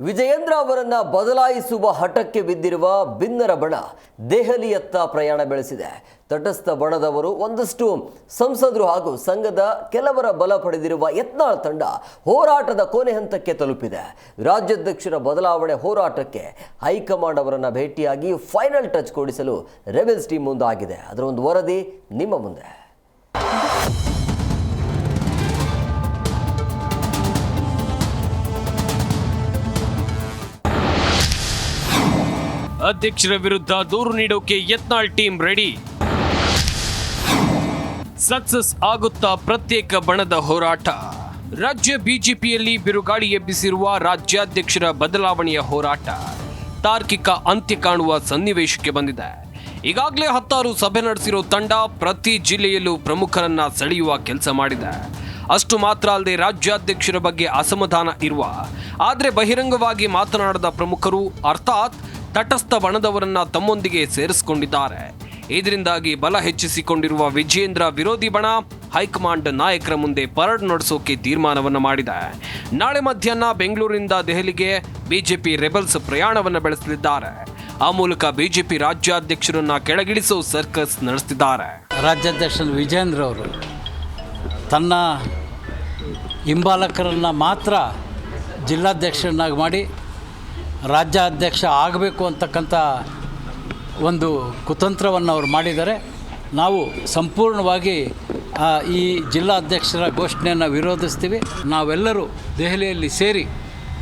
ವಿಜಯೇಂದ್ರ ಅವರನ್ನು ಬದಲಾಯಿಸುವ ಹಠಕ್ಕೆ ಬಿದ್ದಿರುವ ಭಿನ್ನರ ಬಣ ದೆಹಲಿಯತ್ತ ಪ್ರಯಾಣ ಬೆಳೆಸಿದೆ. ತಟಸ್ಥ ಬಣದವರು ಒಂದಷ್ಟು ಸಂಸದರು ಹಾಗೂ ಸಂಘದ ಕೆಲವರ ಬಲ ಪಡೆದಿರುವ ಯತ್ನಾಳ್ ತಂಡ ಹೋರಾಟದ ಕೊನೆ ಹಂತಕ್ಕೆ ತಲುಪಿದೆ. ರಾಜ್ಯಾಧ್ಯಕ್ಷರ ಬದಲಾವಣೆ ಹೋರಾಟಕ್ಕೆ ಹೈಕಮಾಂಡ್ ಅವರನ್ನು ಭೇಟಿಯಾಗಿ ಫೈನಲ್ ಟಚ್ ಕೊಡಿಸಲು ರೆಬೆಲ್ಸ್ ಟೀಮ್ ಮುಂದಾಗಿದೆ. ಅದರ ಒಂದು ವರದಿ ನಿಮ್ಮ ಮುಂದೆ. ಅಧ್ಯಕ್ಷರ ವಿರುದ್ಧ ದೂರು ನೀಡೋಕೆ ಯತ್ನಾಳ್ ಟೀಮ್ ರೆಡಿ. ಸಕ್ಸಸ್ ಆಗುತ್ತಾ ಪ್ರತ್ಯೇಕ ಬಣದ ಹೋರಾಟ. ರಾಜ್ಯ ಬಿಜೆಪಿಯಲ್ಲಿ ಬಿರುಗಾಳಿ ಎಬ್ಬಿಸಿರುವ ರಾಜ್ಯಾಧ್ಯಕ್ಷರ ಬದಲಾವಣೆಯ ಹೋರಾಟ ತಾರ್ಕಿಕ ಅಂತ್ಯ ಕಾಣುವ ಸನ್ನಿವೇಶಕ್ಕೆ ಬಂದಿದೆ. ಈಗಾಗಲೇ ಹತ್ತಾರು ಸಭೆ ನಡೆಸಿರೋ ತಂಡ ಪ್ರತಿ ಜಿಲ್ಲೆಯಲ್ಲೂ ಪ್ರಮುಖರನ್ನ ಸೆಳೆಯುವ ಕೆಲಸ ಮಾಡಿದೆ. ಅಷ್ಟು ಮಾತ್ರ ಅಲ್ಲದೆ ರಾಜ್ಯಾಧ್ಯಕ್ಷರ ಬಗ್ಗೆ ಅಸಮಾಧಾನ ಇರುವ, ಆದರೆ ಬಹಿರಂಗವಾಗಿ ಮಾತನಾಡದ ಪ್ರಮುಖರು, ಅರ್ಥಾತ್ ತಟಸ್ಥ ಬಣದವರನ್ನ ತಮ್ಮೊಂದಿಗೆ ಸೇರಿಸಿಕೊಂಡಿದ್ದಾರೆ. ಇದರಿಂದಾಗಿ ಬಲ ಹೆಚ್ಚಿಸಿಕೊಂಡಿರುವ ವಿಜೇಂದ್ರ ವಿರೋಧಿ ಬಣ ಹೈಕಮಾಂಡ್ ನಾಯಕರ ಮುಂದೆ ಪರಡ್ ನಡೆಸೋಕೆ ತೀರ್ಮಾನವನ್ನು ಮಾಡಿದೆ. ನಾಳೆ ಮಧ್ಯಾಹ್ನ ಬೆಂಗಳೂರಿನಿಂದ ದೆಹಲಿಗೆ ಬಿಜೆಪಿ ರೆಬಲ್ಸ್ ಪ್ರಯಾಣವನ್ನು ಬೆಳೆಸಲಿದ್ದಾರೆ. ಆ ಮೂಲಕ ಬಿಜೆಪಿ ರಾಜ್ಯಾಧ್ಯಕ್ಷರನ್ನ ಕೆಳಗಿಳಿಸೋ ಸರ್ಕಸ್ ನಡೆಸಿದ್ದಾರೆ ರಾಜ್ಯಾಧ್ಯಕ್ಷ ವಿಜೇಂದ್ರ ಅವರು ತನ್ನ ಹಿಂಬಾಲಕರನ್ನು ಮಾತ್ರ ಜಿಲ್ಲಾಧ್ಯಕ್ಷರನ್ನಾಗಿ ಮಾಡಿ ರಾಜ್ಯಾಧ್ಯಕ್ಷ ಆಗಬೇಕು ಅಂತಕ್ಕಂಥ ಒಂದು ಕುತಂತ್ರವನ್ನು ಅವರು ಮಾಡಿದ್ದಾರೆ. ನಾವು ಸಂಪೂರ್ಣವಾಗಿ ಈ ಜಿಲ್ಲಾಧ್ಯಕ್ಷರ ಘೋಷಣೆಯನ್ನು ವಿರೋಧಿಸ್ತೀವಿ. ನಾವೆಲ್ಲರೂ ದೆಹಲಿಯಲ್ಲಿ ಸೇರಿ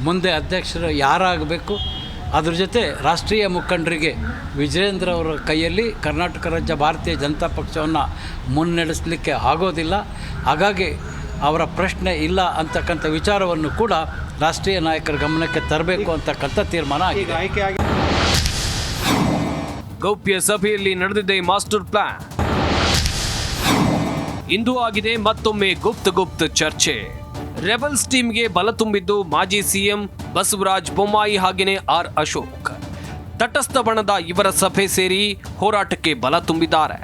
ಮುಂದೆ ಅಧ್ಯಕ್ಷರು ಯಾರಾಗಬೇಕು, ಅದ್ರ ಜೊತೆ ರಾಷ್ಟ್ರೀಯ ಮುಖಂಡರಿಗೆ ವಿಜಯೇಂದ್ರ ಅವರ ಕೈಯಲ್ಲಿ ಕರ್ನಾಟಕ ರಾಜ್ಯ ಭಾರತೀಯ ಜನತಾ ಪಕ್ಷವನ್ನು ಮುನ್ನಡೆಸಲಿಕ್ಕೆ ಆಗೋದಿಲ್ಲ. ಹಾಗಾಗಿ ಅವರ ಪ್ರಶ್ನೆ ಇಲ್ಲ ಅಂತಕ್ಕಂಥ ವಿಚಾರವನ್ನು ಕೂಡ ರಾಷ್ಟ್ರೀಯ ನಾಯಕರ ಗಮನಕ್ಕೆ ತರಬೇಕು ಅಂತಕ್ಕಂಥ ತೀರ್ಮಾನ ಆಗಿದೆ. ಗೌಪ್ಯ ಸಭೆಯಲ್ಲಿ ನಡೆದಿದೆ ಮಾಸ್ಟರ್ ಪ್ಲಾನ್. ಇಂದು ಆಗಿದೆ ಮತ್ತೊಮ್ಮೆ ಗುಪ್ತ ಗುಪ್ತ ಚರ್ಚೆ. ರೆಬಲ್ಸ್ ಟೀಮ್ಗೆ ಬಲ ತುಂಬಿದ್ದು ಮಾಜಿ ಸಿಎಂ ಬಸವರಾಜ್ ಬೊಮ್ಮಾಯಿ ಹಾಗೆಯೇ ಆರ್ ಅಶೋಕ್. ತಟಸ್ಥ ಬಣದ ಇವರ ಸಭೆ ಸೇರಿ ಹೋರಾಟಕ್ಕೆ ಬಲ ತುಂಬಿದ್ದಾರೆ.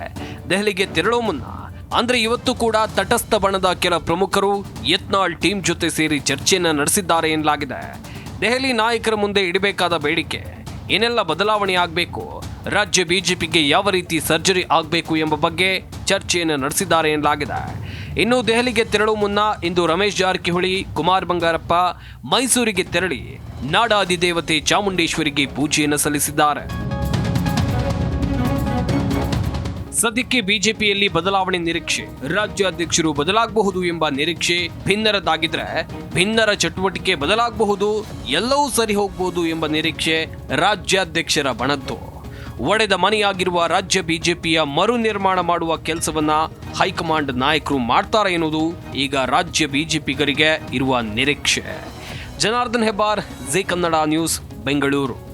ದೆಹಲಿಗೆ ತೆರಳೋ ಮುನ್ನ ಅಂದ್ರೆ ಇವತ್ತು ಕೂಡ ತಟಸ್ಥ ಬಣದ ಕೆಲ ಪ್ರಮುಖರು ಯತ್ನಾಳ್ ಟೀಮ್ ಜೊತೆ ಸೇರಿ ಚರ್ಚೆಯನ್ನ ನಡೆಸಿದ್ದಾರೆ ಎನ್ನಲಾಗಿದೆ. ದೆಹಲಿ ನಾಯಕರ ಮುಂದೆ ಇಡಬೇಕಾದ ಬೇಡಿಕೆ, ಏನೆಲ್ಲ ಬದಲಾವಣೆ ಆಗಬೇಕು, ರಾಜ್ಯ ಬಿಜೆಪಿಗೆ ಯಾವ ರೀತಿ ಸರ್ಜರಿ ಆಗಬೇಕು ಎಂಬ ಬಗ್ಗೆ ಚರ್ಚೆಯನ್ನು ನಡೆಸಿದ್ದಾರೆ ಎನ್ನಲಾಗಿದೆ. ಇನ್ನು ದೆಹಲಿಗೆ ತೆರಳುವ ಮುನ್ನ ಇಂದು ರಮೇಶ್ ಜಾರಕಿಹೊಳಿ, ಕುಮಾರ್ ಬಂಗಾರಪ್ಪ ಮೈಸೂರಿಗೆ ತೆರಳಿ ನಾಡಾದಿದೇವತೆ ಚಾಮುಂಡೇಶ್ವರಿಗೆ ಪೂಜೆಯನ್ನು ಸಲ್ಲಿಸಿದ್ದಾರೆ. ಸದ್ಯಕ್ಕೆ ಬಿಜೆಪಿಯಲ್ಲಿ ಬದಲಾವಣೆ ನಿರೀಕ್ಷೆ. ರಾಜ್ಯಾಧ್ಯಕ್ಷರು ಬದಲಾಗಬಹುದು ಎಂಬ ನಿರೀಕ್ಷೆ ಭಿನ್ನರದಾಗಿದ್ರೆ ಭಿನ್ನರ ಚಟುವಟಿಕೆ ಬದಲಾಗಬಹುದು, ಎಲ್ಲವೂ ಸರಿ ಹೋಗಬಹುದು ಎಂಬ ನಿರೀಕ್ಷೆ ರಾಜ್ಯಾಧ್ಯಕ್ಷರ ಬಣದ್ದು. ಒಡೆದ ಮನೆಯಾಗಿರುವ ರಾಜ್ಯ ಬಿಜೆಪಿಯ ಮರು ನಿರ್ಮಾಣ ಮಾಡುವ ಕೆಲಸವನ್ನ ಹೈಕಮಾಂಡ್ ನಾಯಕರು ಮಾಡ್ತಾರೆ ಎನ್ನುವುದು ಈಗ ರಾಜ್ಯ ಬಿಜೆಪಿಗರಿಗೆ ಇರುವ ನಿರೀಕ್ಷೆ. Janardhan Hebbar, Zee Kannada news, Bengaluru.